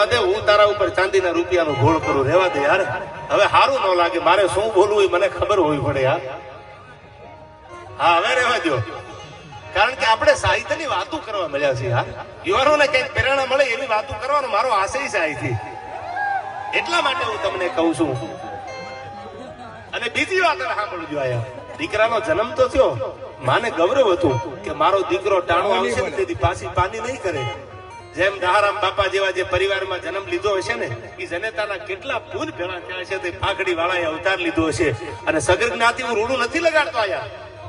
રેવા દે હું તારા ઉપર ચાંદીના રૂપિયાનો ઘોળ કરું રેવા દે યાર. હવે સારું ન લાગે મારે શું બોલવું મને ખબર હોવી પડે યાર. હા હવે રેવા દો કારણ કે આપણે સાહિત્યની વાતો કરવા મળ્યા છે યાર યુવાનોને કંઈક પ્રેરણા મળે એવી વાતો કરવાનો મારો આશય અહીંથી. એટલા માટે હું તમને કહું છું. અને બીજી વાત સાંભળજો આયા દીકરાનો જન્મ તો થયો. માને ગૌરવ હતું કે મારો દીકરો ટાણો આવશે તેથી પાછી પાની નહીં કરે. જેમ દહારામ બાપા જેવા જે પરિવારમાં જન્મ લીધો હશે ને એ જનેતાના કેટલા પૂન ભેળા થયા છે તે ફાકડી વાળાએ અવતાર લીધો હશે. અને સગર જ્ઞાતિ હું રૂડું નથી લગાડતો આયા.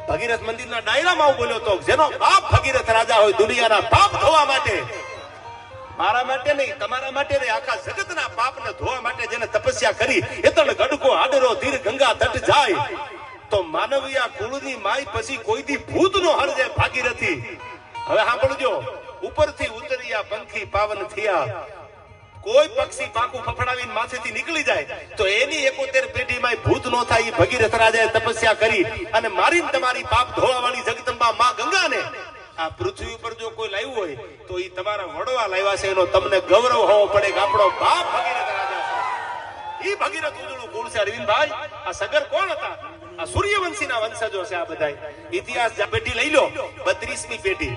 ભગીરથ મંદિરના ડાયરામાં બોલ્યો તો, જેનો બાપ ભગીરથ રાજા હોય, દુનિયાના પાપ ધોવા માટે. મારા માટે નહીં, તમારા માટે નહીં, આખા જગતના પાપને ધોવા માટે જેને તપસ્યા કરી એતણ ગડકો આડરો તીર ગંગા તટ જાય. તો માનવીયા કુળની માય પછી કોઈ દી ભૂત નો હરજે ભાગીરથી. હવે સાંભળજો. પંખી પાવન થયા. કોઈ પક્ષી પાકું ફફડાવીને માથેથી નીકળી જાય, તો એની એકોતેર પેઢીમાં ભૂત નો થાય એ ભગીરથ રાજાએ તપસ્યા કરી અને મારીને તમારી પાપ ધોવા વાળી જગદંબા માં ગંગાને. આ પૃથ્વી ઉપર જો કોઈ લાવ્યું હોય, તો એ તમારા વડવા લાવ્યા છે, એનો તમને ગૌરવ હોવો પડે કે આપણો બાપ ભગીરથ રાજા છે. એ ભગીરથ ઉજળું કુળ છે, અરવિંદભાઈ. આ સગર કોણ હતા? આ સૂર્યવંશીના વંશજો છે આ બધા ઇતિહાસ પેઢી લઈ લો, બત્રીસમી પેઢી.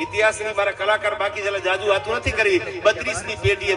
ઇતિહાસની મારા કલાકાર બાકી છે જાજુ વાતું નથી કરી. બત્રીસની પેઢીએ